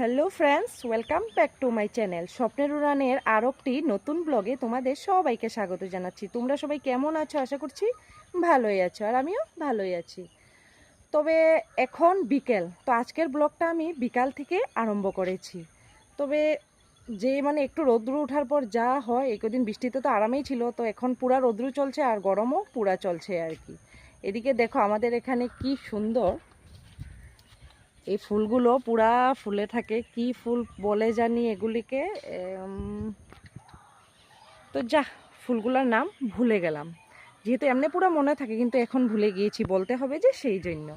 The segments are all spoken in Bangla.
Hello friends welcome back to my channel স্বপ্নের উড়ানের আর একটি নতুন ব্লগে তোমাদের সবাইকে স্বাগত জানাচ্ছি। তোমরা সবাই কেমন আছো? আশা করছি ভালোই আছো, আর আমিও ভালোই আছি। তবে এখন বিকেল, তো আজকের ব্লগটা আমি বিকাল থেকে আরম্ভ করেছি। তবে যে মানে একটু রৌদ্র ওঠার পর যা হয় এই কদিন বৃষ্টিতে তো আরামেই ছিল, তো এখন পুরা রৌদ্র চলছে আর গরমও পুরা চলছে আর কি। এদিকে দেখো আমাদের এখানে কি সুন্দর এই ফুলগুলো পুরা ফুলে থাকে। কি ফুল বলে জানি এগুলিকে? তো যা, ফুলগুলোর নাম ভুলে গেলাম। যেহেতু এমনি পুরো মনে থাকে, কিন্তু এখন ভুলে গিয়েছি বলতে হবে যে সেই জন্য।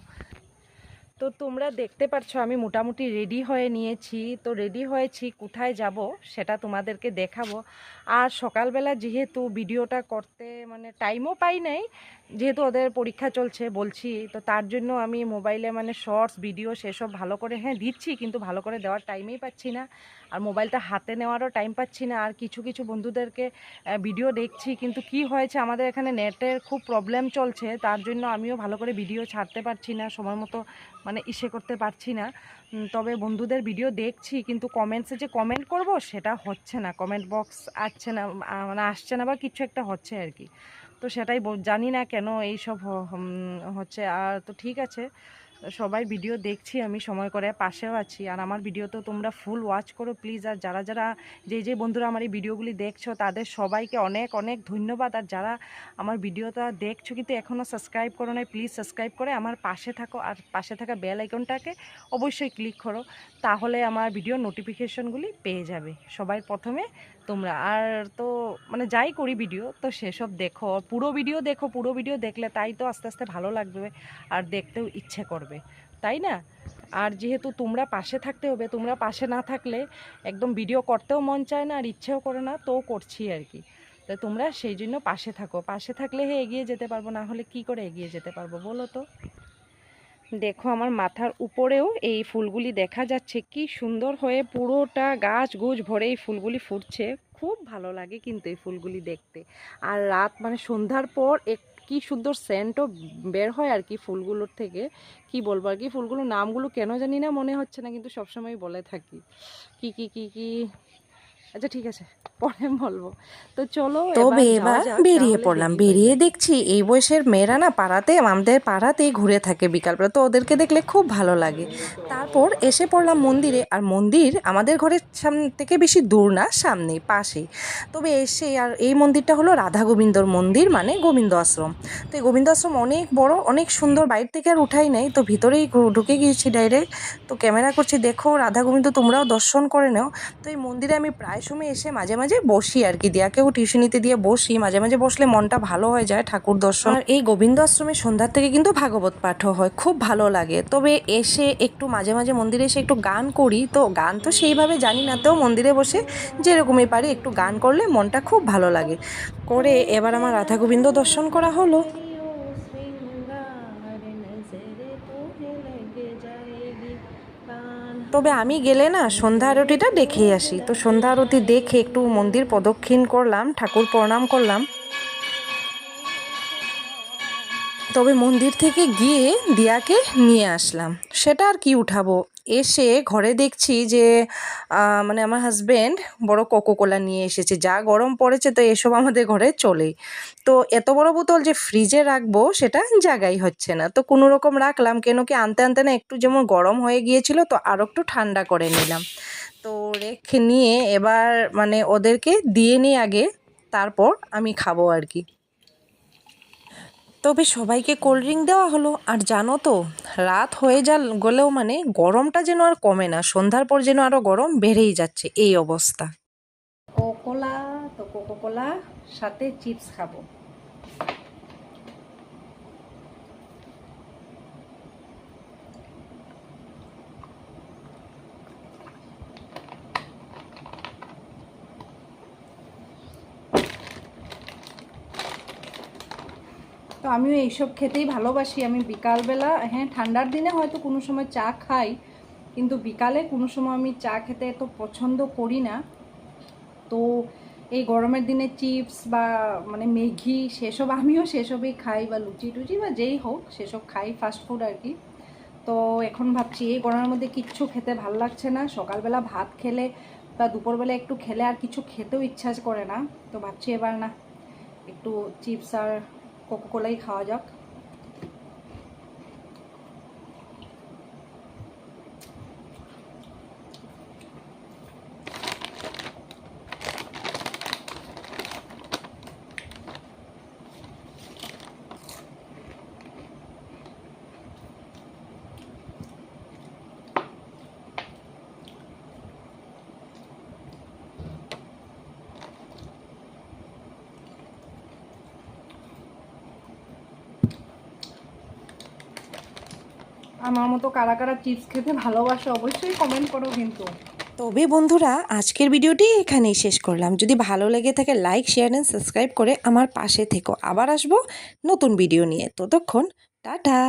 তো তোমরা দেখতে পাচ্ছ আমি মোটামুটি রেডি হয়ে নিয়েছি। তো রেডি হয়েছি, কোথায় যাব সেটা তোমাদেরকে দেখাবো। আর সকালবেলা যেহেতু ভিডিওটা করতে মানে টাইমও পাই নাই, যেহেতু ওদের পরীক্ষা চলছে বলছি, তো তার জন্য আমি মোবাইলে মানে শর্টস ভিডিও সেসব ভালো করে হ্যাঁ দিচ্ছি, কিন্তু ভালো করে দেওয়ার টাইমেই পাচ্ছি না। আর মোবাইলটা হাতে নেওয়ারও টাইম পাচ্ছি না। আর কিছু কিছু বন্ধুদেরকে ভিডিও দেখছি, কিন্তু কি হয়েছে, আমাদের এখানে নেটের খুব প্রবলেম চলছে। তার জন্য আমিও ভালো করে ভিডিও ছাড়তে পারছি না। সময় মতো মানে ইসে করতে পারছি না। তবে বন্ধুদের ভিডিও দেখছি, কিন্তু কমেন্টসে যে কমেন্ট করব সেটা হচ্ছে না। কমেন্ট বক্স আসছে না মানে আসছে না বা কিছু একটা হচ্ছে আর কি। তো সেটাই জানি না কেন এই সব হচ্ছে। আর তো ঠিক আছে। সবাই ভিডিও দেখছি, আমি সময় করে পাশেও আছি। আর আমার ভিডিও তো তোমরা ফুল ওয়াচ করো প্লিজ আর যারা যারা, যে যে বন্ধুরা আমার এই ভিডিওগুলি দেখছ, তাদের সবাইকে অনেক অনেক ধন্যবাদ। আর যারা আমার ভিডিওটা দেখছ কিন্তু এখনও সাবস্ক্রাইব করো নাই প্লিজ সাবস্ক্রাইব করে আমার পাশে থাকো। আর পাশে থাকা বেল আইকনটাকে অবশ্যই ক্লিক করো, তাহলে আমার ভিডিও নোটিফিকেশনগুলি পেয়ে যাবে। সবাই প্রথমে তোমরা। আর তো মানে যাই করি ভিডিও তো সেসব দেখো। পুরো ভিডিও দেখো, পুরো ভিডিও দেখলে তাই তো আস্তে আস্তে ভালো লাগবে আর দেখতেও ইচ্ছে করবে, তাই না? আর যেহেতু তোমরা পাশে থাকতে হবে, তোমরা পাশে না থাকলে একদম ভিডিও করতেও মন চায় না আর ইচ্ছেও করে না, তো করছি আর কি। তো তোমরা সেই জন্য পাশে থাকো। পাশে থাকলে হে এগিয়ে যেতে পারব, না হলে কি করে এগিয়ে যেতে পারব বলো তো? দেখো আমার মাথার উপরেও এই ফুলগুলি দেখা যাচ্ছে। কি সুন্দর হয়ে পুরোটা গাছ গুছ ভরে এই ফুলগুলি ফুটছে। খুব ভালো লাগে কিন্তু এই ফুলগুলি দেখতে। আর রাত মানে সন্ধ্যার পর এক কি সুন্দর সেন্টও বের হয় আর কি ফুলগুলোর থেকে। কি বলব আর কি? ফুলগুলোর নামগুলো কেন জানি না মনে হচ্ছে না, কিন্তু সবসময় বলে থাকি। কি কি কি কি আচ্ছা ঠিক আছে। পরে বলব। তো চলো তবে এবার বেরিয়ে পড়লাম। বেরিয়ে দেখছি এই বয়সের মেয়েরা না পাড়াতে আমাদের পাড়াতেই ঘুরে থাকে বিকালবেলা। তো ওদেরকে দেখলে খুব ভালো লাগে। তারপর এসে পড়লাম মন্দিরে। আর মন্দির আমাদের ঘরের সামনে থেকে বেশি দূর না সামনেই পাশেই। তবে এসে আর এই মন্দিরটা হলো রাধা গোবিন্দর মন্দির মানে গোবিন্দ আশ্রম। তো এই গোবিন্দ আশ্রম অনেক বড় অনেক সুন্দর। বাইরে থেকে আর উঠাই নাই তো ভিতরেই ঢুকে গিয়েছি ডাইরেক্ট। তো ক্যামেরা করছি দেখো রাধা গোবিন্দ তোমরাও দর্শন করে নাও। তো এই মন্দিরে আমি প্রায় সময় এসে মাঝে মাঝে বসি আর কি। দিয়াকেও টিউশনিতে দিয়ে বসি, মাঝে মাঝে বসলে মনটা ভালো হয়ে যায় ঠাকুর দর্শন। আর এই গোবিন্দ আশ্রমে সন্ধ্যার থেকে কিন্তু ভাগবত পাঠও হয়, খুব ভালো লাগে। তবে এসে একটু মাঝে মাঝে মন্দিরে এসে একটু গান করি, তো গান তো সেইভাবে জানি না তেও মন্দিরে বসে যেরকমই পারি একটু গান করলে মনটা খুব ভালো লাগে। করে এবার আমার রাধা গোবিন্দ দর্শন করা হলো। তবে আমি গেলে না সন্ধ্যা আরতিটা দেখেই আসি। তো সন্ধ্যা আরতি দেখে একটু মন্দির প্রদক্ষিণ করলাম, ঠাকুর প্রণাম করলাম। তবে মন্দির থেকে গিয়ে দিয়াকে নিয়ে আসলাম। সেটা আর কি উঠাবো? এসে ঘরে দেখছি যে মানে আমার হাজবেন্ড বড় কোকোকোলা নিয়ে এসেছে। যা গরম পড়েছে তো এসব আমাদের ঘরে চলেই। তো এত বড় বোতল যে ফ্রিজে রাখব সেটা জায়গাই হচ্ছে না। তো কোনো রকম রাখলাম কেন কি আনতে আনতে না একটু যেমন গরম হয়ে গিয়েছিল তো আরও একটু ঠান্ডা করে নিলাম। তো রেখে নিয়ে এবার মানে ওদেরকে দিয়ে নিই আগে, তারপর আমি খাব আর কি। তবে সবাইকে কোল্ড ড্রিঙ্ক দেওয়া হলো। আর জানো তো, রাত হয়ে যা গেলেও মানে গরমটা যেন আর কমে না, সন্ধ্যার পর যেন আরও গরম বেড়েই যাচ্ছে, এই অবস্থা। কোকোলা তো কোকোকোলা সাথে চিপস খাব। তো আমিও এইসব খেতেই ভালোবাসি। আমি বিকালবেলা হ্যাঁ ঠান্ডার দিনে হয়তো কোনো সময় চা খাই, কিন্তু বিকালে কোনো সময় আমি চা খেতে এত পছন্দ করি না। তো এই গরমের দিনে চিপস বা মানে ম্যাগি সেসব আমিও সেসবই খাই বা লুচি টুচি বা যেই হোক, সেসব খাই ফাস্ট ফুড আর কি। তো এখন ভাবছি এই গরমের মধ্যে কিচ্ছু খেতে ভালো লাগছে না। সকালবেলা ভাত খেলে বা দুপুরবেলা একটু খেলে আর কিছু খেতেও ইচ্ছা করে না। তো ভাবছি এবার না, একটু চিপস আর কোকোকোলাই খাওয়া যাক। আমার মতো কারা কারা চিপস খেতে ভালোবাসে অবশ্যই কমেন্ট করো কিন্তু। তবে বন্ধুরা, আজকের ভিডিওটি এখানেই শেষ করলাম। যদি ভালো লেগে থাকে লাইক শেয়ার অ্যান্ড সাবস্ক্রাইব করে আমার পাশে থেকো। আবার আসব নতুন ভিডিও নিয়ে। ততক্ষণ, টাটা!